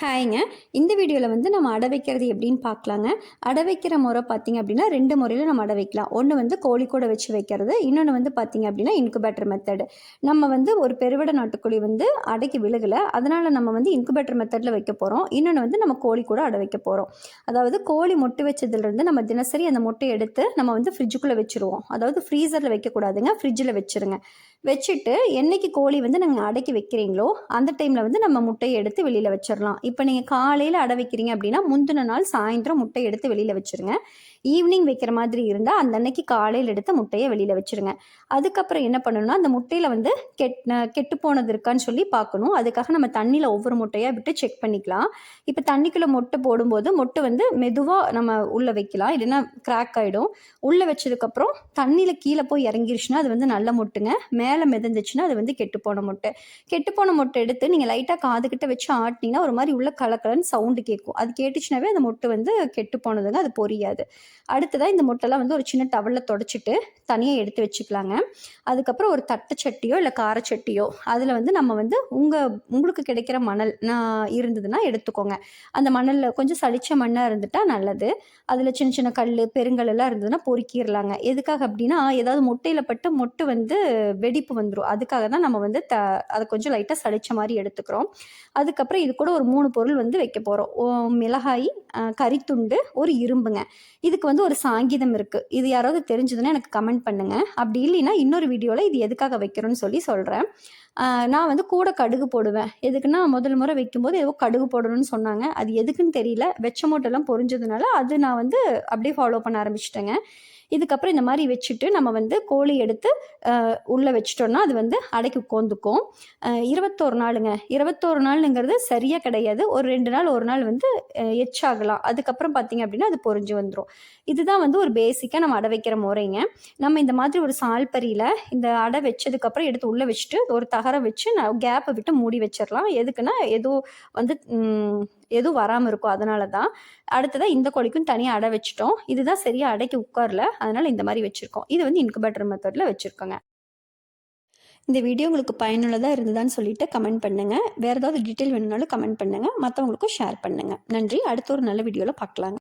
ஹாய்ங்க. இந்த வீடியோவில் வந்து நம்ம அடை வைக்கிறது எப்படின்னு பார்க்கலாங்க. அடை வைக்கிற முறை பார்த்திங்க அப்படின்னா ரெண்டு முறையில் நம்ம அடை வைக்கலாம். ஒன்று வந்து கோழிக்கூடை வச்சு வைக்கிறது. இன்னொன்று வந்து பார்த்திங்க அப்படின்னா இன்குபேட்டர் மெத்தடு நம்ம வந்து ஒரு பெருவிட நாட்டுக்கோழி வந்து அடைக்கு விழுகலை. அதனால் நம்ம வந்து இன்குபேட்டர் மெத்தடில் வைக்க போகிறோம் இன்னொன்று வந்து நம்ம கோழி கூட அடை வைக்க போகிறோம் அதாவது கோழி முட்டை வச்சதுலேருந்து நம்ம தினசரி அந்த முட்டையை எடுத்து நம்ம வந்து ஃப்ரிட்ஜுக்குள்ளே வச்சுருவோம். அதாவது ஃப்ரீசரில் வைக்கக்கூடாதுங்க. ஃப்ரிட்ஜில் வச்சுருங்க. வச்சுட்டு என்றைக்கு கோழி வந்து நாங்கள் அடைக்கி வைக்கிறீங்களோ அந்த டைமில் வந்து நம்ம முட்டையை எடுத்து வெளியில் வச்சிடலாம் இப்போ நீங்கள் காலையில் அடை வைக்கிறீங்க அப்படின்னா முந்தின நாள் சாயந்தரம் முட்டை எடுத்து வெளியில் வச்சுருங்க. ஈவினிங் வைக்கிற மாதிரி இருந்தால் அந்த அன்னைக்கு காலையில் எடுத்த முட்டையை வெளியில் வச்சுருங்க. அதுக்கப்புறம் என்ன பண்ணணும்னா அந்த முட்டையில் வந்து கெட் கெட்டு போனது இருக்கான்னு சொல்லி பார்க்கணும். அதுக்காக நம்ம தண்ணியில் ஒவ்வொரு முட்டையாக விட்டு செக் பண்ணிக்கலாம். இப்போ தண்ணிக்குள்ளே மொட்டை போடும்போது மொட்டை வந்து மெதுவாக நம்ம உள்ளே வைக்கலாம். இல்லைன்னா கிராக் ஆகிடும் உள்ளே வச்சதுக்கப்புறம் தண்ணியில் கீழே போய் இறங்கிருச்சுன்னா அது வந்து நல்ல மொட்டுங்க. மேலே மிதந்துச்சுன்னா அது வந்து கெட்டு போன முட்டை. கெட்டு போன முட்டை எடுத்து நீங்கள் லைட்டாக காதுகிட்ட வச்சு ஆட்டினீங்கன்னா ஒரு மாதிரி உள்ள கலக்கலன்னு சவுண்டு கேட்கும் அது கேட்டுச்சுனாவே அந்த முட்டை வந்து கெட்டு போனதுங்க அது பொரியாது. அடுத்ததாக இந்த முட்டைலாம் வந்து ஒரு சின்ன டவலில் தொடச்சிட்டு தனியாக எடுத்து வச்சுக்கலாங்க. அதுக்கப்புறம் ஒரு தட்டை சட்டியோ இல்லை காரச்சட்டியோ அதில் வந்து நம்ம வந்து உங்கள் உங்களுக்கு கிடைக்கிற மணல் இருந்ததுன்னா எடுத்துக்கோங்க. அந்த மணலில் கொஞ்சம் சளிச்ச மண்ணாக இருந்துட்டால் நல்லது. அதில் சின்ன சின்ன கல் பெருங்கல் எல்லாம் இருந்ததுன்னா பொறுக்கிடலாங்க எதுக்காக அப்படின்னா ஏதாவது முட்டையில் பட்டு மொட்டு வந்து வெடிப்பு வந்துடும் அதுக்காக தான் நம்ம வந்து த அதை கொஞ்சம் லைட்டாக சளிச்ச மாதிரி எடுத்துக்கிறோம். அதுக்கப்புறம் இது கூட ஒரு மூணு பொருள் வந்து வைக்க போகிறோம் மிளகாய் கறித்துண்டு ஒரு இரும்புங்க. இதுக்கு வந்து ஒரு சாங்கீதம் இருக்குது இது யாராவது தெரிஞ்சதுன்னா எனக்கு கமெண்ட் பண்ணுங்கள் அப்படி இல்லைன்னா இன்னொரு வீடியோவில் இது எதுக்காக வைக்கிறோன்னு சொல்லி சொல்கிறேன் நான் வந்து கூட கடுகு போடுவேன். எதுக்குன்னா முதல் முறை வைக்கும்போது ஏதோ கடுகு போடணும்னு சொன்னாங்க. அது எதுக்குன்னு தெரியல. வெச்ச மூட்டெல்லாம் பொறிஞ்சதுனால அது நான் வந்து அப்படியே ஃபாலோ பண்ண ஆரம்பிச்சிட்டேங்க. இதுக்கப்புறம் இந்த மாதிரி வச்சுட்டு நம்ம வந்து கோழி எடுத்து உள்ளே வச்சிட்டோம்னா அது வந்து அடைக்கி உட்காந்துக்கும். இருபத்தோரு நாளுங்க. இருபத்தோரு நாளுங்கிறது சரியாக கிடையாது. ஒரு ரெண்டு நாள் ஒரு நாள் வந்து ஆகலாம். அதுக்கப்புறம் பார்த்தீங்க அப்படின்னா அது பொறிஞ்சு வந்துடும் இதுதான் வந்து ஒரு பேசிக்காக நம்ம அடை வைக்கிற முறைங்க. நம்ம இந்த மாதிரி ஒரு சால்பரியில் இந்த அடை வச்சதுக்கப்புறம் எடுத்து உள்ளே வச்சுட்டு ஒரு தகரம் வச்சு நான் கேப்பை விட்டு மூடி வச்சிடலாம் எதுக்குன்னா எதுவும் வந்து எதுவும் வராமல் இருக்கும். அதனால தான் அடுத்ததாக இந்த கோழிக்கும் தனியாக அடை வச்சுட்டோம். இதுதான் சரியாக அடைக்கு உட்காரல. அதனால் இந்த மாதிரி வச்சுருக்கோம். இது வந்து இன்குபேட்டர் மெத்தடில் வச்சுருக்கோங்க. இந்த வீடியோ உங்களுக்கு பயனுள்ளதாக இருந்ததான்னு சொல்லிட்டு கமெண்ட் பண்ணுங்கள் வேறு ஏதாவது டீட்டெயில் வேணும்னாலும் கமெண்ட் பண்ணுங்கள் மற்றவங்களுக்கும் ஷேர் பண்ணுங்கள் நன்றி. அடுத்த ஒரு நல்ல வீடியோவில் பார்க்கலாங்க.